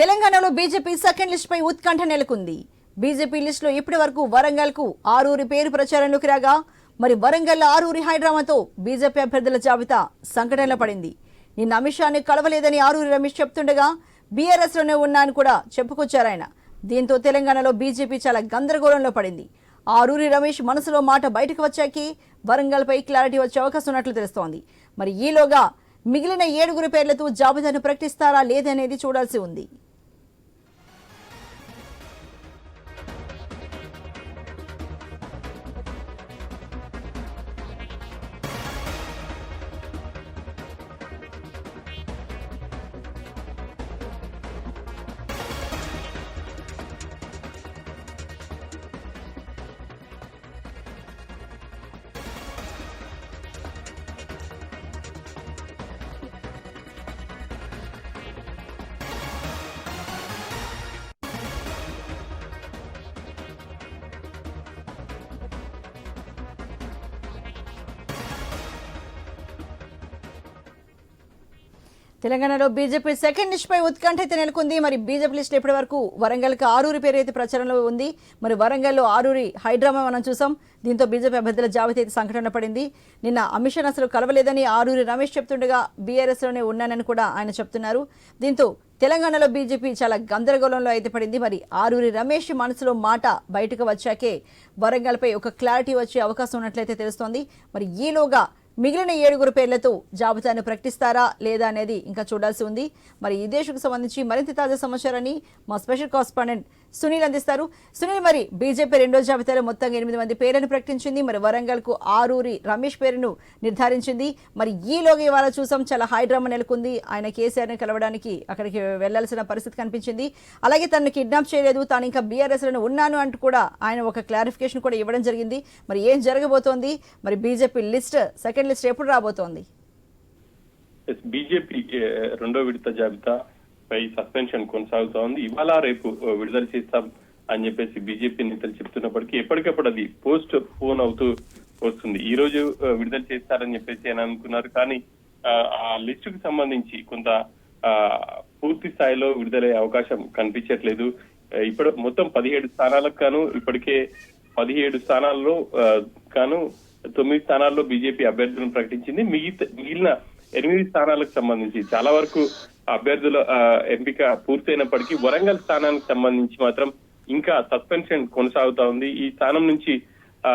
తెలంగాణలో BJP second list పై ఉత్కంఠ నెలకొంది. బీజేపీ లిస్టులో ఇప్పటి వరకు వరంగల్కు ఆరూరి పేరు ప్రచారంలోకి రాగా మరి వరంగల్ ఆరూరి హైడ్రామాతో బీజేపీ అభ్యర్థుల జాబితా సంకటంలో పడింది. నిన్న అమిత్ షాని కలవలేదని ఆరూరి రమేష్ చెప్తుండగా బీఆర్ఎస్లోనే ఉన్నా అని కూడా చెప్పుకొచ్చారు ఆయన. దీంతో తెలంగాణలో బీజేపీ చాలా గందరగోళంలో పడింది. ఆరూరి రమేష్ మనసులో మాట బయటకు వచ్చాకే వరంగల్పై క్లారిటీ వచ్చే అవకాశం ఉన్నట్లు తెలుస్తోంది. మరి ఈలోగా మిగిలిన ఏడుగురు పేర్లతో జాబితాను ప్రకటిస్తారా లేదనేది చూడాల్సి ఉంది. తెలంగాణలో బీజేపీ సెకండ్ లిస్ట్ పై ఉత్కంఠ అయితే నెలకొంది. మరి బీజేపీ లిస్ట్ ఇప్పటి వరకు వరంగల్కి ఆరూరి పేరు అయితే ప్రచారంలో ఉంది. మరి వరంగల్లో ఆరూరి హైడ్రామా మనం చూసాం. దీంతో బీజేపీ అభ్యర్థుల జాబితా అయితే సంఘటన పడింది. నిన్న అమిత్ అసలు కలవలేదని ఆరూరి రమేష్ చెప్తుండగా బీఆర్ఎస్లోనే ఉన్నానని కూడా ఆయన చెప్తున్నారు. దీంతో తెలంగాణలో బీజేపీ చాలా గందరగోళంలో అయితే పడింది. మరి ఆరూరి రమేష్ మనసులో మాట బయటకు వచ్చాకే వరంగల్పై ఒక క్లారిటీ వచ్చే అవకాశం ఉన్నట్లయితే తెలుస్తోంది. మరి ఈలోగా మిగిలిన ఏడుగురు పేర్లతో జాబితాను ప్రకటిస్తారా లేదా అనేది ఇంకా చూడాల్సి ఉంది. మరి ఈ దేశకు సంబంధించి మరింత తాజా సమాచారాన్ని మా స్పెషల్ కరెస్పాండెంట్ సునీల్ అందిస్తారు. సునీల్ మరి బీజేపీ రెండో జాబితాలో మొత్తం ఎనిమిది మంది పేర్లను ప్రకటించింది. మరి వరంగల్కు ఆరూరి రమేష్ పేరును నిర్ధారించింది. మరి ఈలోగా ఇవాళ చూసాం చాలా హై డ్రామా నెలకొంది. ఆయన కేసీఆర్ని కలవడానికి అక్కడికి వెళ్ళాల్సిన పరిస్థితి కనిపించింది. అలాగే తనను కిడ్నాప్ చేయలేదు. తాను ఇంకా బీఆర్ఎస్లోనే ఉన్నాను అంటూ కూడా ఆయన ఒక క్లారిఫికేషన్ కూడా ఇవ్వడం జరిగింది. మరి ఏం జరగబోతోంది? మరి బీజేపీ లిస్ట్ సెకండ్ లిస్ట్ ఎప్పుడు రాబోతోంది? బీజేపీ రెండో విడత జాబితా పై సస్పెన్షన్ కొనసాగుతా ఉంది ఇవాళ రేపు విడుదల చేస్తాం అని చెప్పేసి బీజేపీ నేతలు చెప్తున్నప్పటికీ ఎప్పటికప్పుడు అది పోస్ట్ ఫోన్ అవుతూ వస్తుంది. ఈ రోజు విడుదల చేస్తారని చెప్పేసి ఆయన అనుకున్నారు. కానీ ఆ, ఆ లిస్టు కు సంబంధించి కొంత ఆ, పూర్తి స్థాయిలో విడుదలయ్యే అవకాశం కనిపించట్లేదు. ఇప్పుడు మొత్తం పదిహేడు స్థానాలకు గాను ఇప్పటికే పదిహేడు స్థానాల్లో గాను తొమ్మిది స్థానాల్లో బీజేపీ అభ్యర్థులను ప్రకటించింది. మిగతా మిగిలిన ఎనిమిది స్థానాలకు సంబంధించి చాలా వరకు అభ్యర్థుల ఆ, ఎంపిక పూర్తయినప్పటికీ వరంగల్ స్థానానికి సంబంధించి మాత్రం ఇంకా సస్పెన్షన్ కొనసాగుతా ఉంది. ఈ స్థానం నుంచి ఆ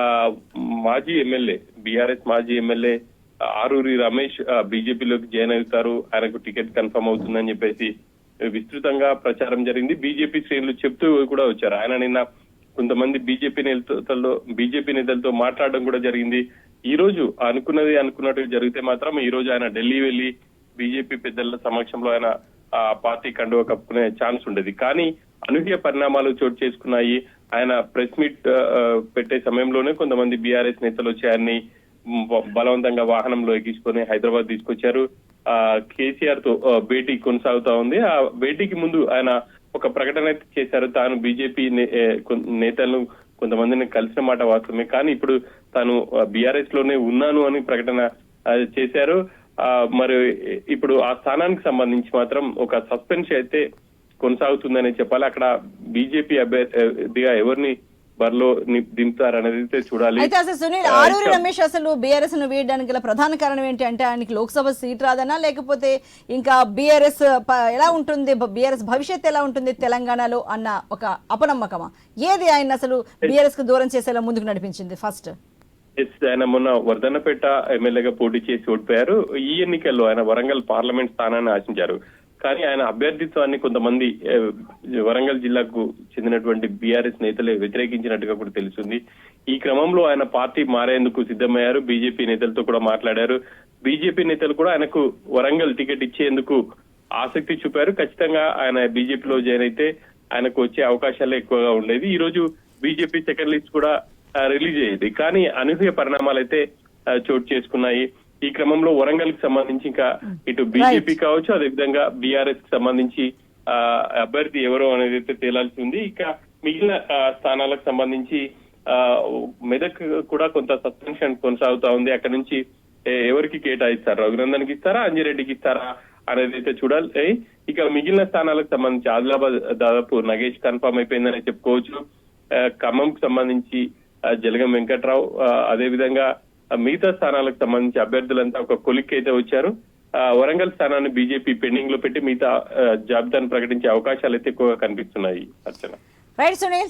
మాజీ ఎమ్మెల్యే బీఆర్ఎస్ మాజీ ఎమ్మెల్యే ఆరూరి రమేష్ బీజేపీలోకి జాయిన్ అవుతారు. ఆయనకు టికెట్ కన్ఫర్మ్ అవుతుందని చెప్పేసి విస్తృతంగా ప్రచారం జరిగింది. బీజేపీ శ్రేణులు చెప్తూ కూడా వచ్చారు. ఆయన నిన్న కొంతమంది బీజేపీ నేతలతో బీజేపీ నేతలతో మాట్లాడడం కూడా జరిగింది. ఈ రోజు అనుకున్నది అనుకున్నట్టు జరిగితే మాత్రం ఈ రోజు ఆయన ఢిల్లీ వెళ్ళి బీజేపీ పెద్దల సమక్షంలో ఆయన ఆ పార్టీ కండువ కప్పుకునే ఛాన్స్ ఉండేది. కానీ అనూహ్య పరిణామాలు చోటు చేసుకున్నాయి. ఆయన ప్రెస్ మీట్ పెట్టే సమయంలోనే కొంతమంది బీఆర్ఎస్ నేతలు వచ్చి ఆయన్ని బ- బలవంతంగా వాహనంలో ఎక్కించుకొని హైదరాబాద్ తీసుకొచ్చారు. ఆ కేసీఆర్తో భేటీ కొనసాగుతా ఉంది. ఆ భేటీకి ముందు ఆయన ఒక ప్రకటన చేశారు. తాను బీజేపీ నేతలను కొంతమందిని కలిసిన మాట వాస్తవమే. కానీ ఇప్పుడు తాను బీఆర్ఎస్లోనే ఉన్నాను అని ప్రకటన చేశారు. మరి ఇప్పుడు ఆ స్థానానికి సంబంధించి మాత్రం ఒక సస్పెన్స్ అయితే కొనసాగుతుందని చెప్పాలి. అక్కడ బీజేపీ అభ్యర్థిగా ఎవరిని బరిలో దింపుతారనేది చూడాలి. అయితే అసలు సునీల్ ఆరూరి రమేష్ అసలు బీఆర్ఎస్ను వీయడానికి గల ప్రధాన కారణం ఏంటి అంటే ఆయనకి లోక్సభ సీట్ రాదనా? లేకపోతే ఇంకా బీఆర్ఎస్ ఎలా ఉంటుంది? బీఆర్ఎస్ భవిష్యత్ ఎలా ఉంటుంది తెలంగాణలో అన్న ఒక అపనమ్మకమా? ఏది ఆయన అసలు బీఆర్ఎస్కు దూరం చేసేలా ముందుకు నడిపించింది? ఫస్ట్. ఆయన మొన్న వర్ధన్నపేట ఎమ్మెల్యేగా పోటీ చేసి ఓడిపోయారు. ఈ ఎన్నికల్లో ఆయన వరంగల్ పార్లమెంట్ స్థానాన్ని ఆశించారు. కానీ ఆయన అభ్యర్థిత్వాన్ని కొంతమంది వరంగల్ జిల్లాకు చెందినటువంటి బీఆర్ఎస్ నేతలే వ్యతిరేకించినట్టుగా కూడా తెలుస్తుంది. ఈ క్రమంలో ఆయన పార్టీ మారేందుకు సిద్ధమయ్యారు. బీజేపీ నేతలతో కూడా మాట్లాడారు. బీజేపీ నేతలు కూడా ఆయనకు వరంగల్ టికెట్ ఇచ్చేందుకు ఆసక్తి చూపారు. ఖచ్చితంగా ఆయన బీజేపీలో జాయిన్ అయితే ఆయనకు వచ్చే అవకాశాలు ఎక్కువగా ఉండేది ఈ రోజు బీజేపీ సెకండ్ లిస్ట్ కూడా రిలీజ్ అయ్యేది కానీ అనూహ్య పరిణామాలు అయితే చోటు చేసుకున్నాయి. ఈ క్రమంలో వరంగల్కి సంబంధించి ఇంకా ఇటు బీజేపీ కావచ్చు అదేవిధంగా బీఆర్ఎస్కి సంబంధించి ఆ, అభ్యర్థి ఎవరో అనేది అయితే తేలాల్సి ఉంది. ఇక మిగిలిన స్థానాలకు సంబంధించి ఆ, మెదక్ కూడా కొంత సస్పెన్షన్ కొనసాగుతా ఉంది. అక్కడ నుంచి ఎవరికి కేటాయిస్తారు? రఘునందన్కి ఇస్తారా? అంజిరెడ్డికి ఇస్తారా? అనేది అయితే చూడాలి. ఇక మిగిలిన స్థానాలకు సంబంధించి ఆదిలాబాద్ దాదాపు నగేష్ కన్ఫర్మ్ అయిపోయిందని చెప్పుకోవచ్చు. ఖమ్మంకు సంబంధించి జలగం వెంకట్రావు అదే విధంగా మిగతా స్థానాలకు సంబంధించి అభ్యర్థులంతా ఒక కొలిక్ అయితే వచ్చారు. ఆ, వరంగల్ స్థానాన్ని బీజేపీ పెండింగ్లో పెట్టి మిగతా జాబితాను ప్రకటించే అవకాశాలు అయితే ఎక్కువగా కనిపిస్తున్నాయి అర్చన. రైట్ సునీల్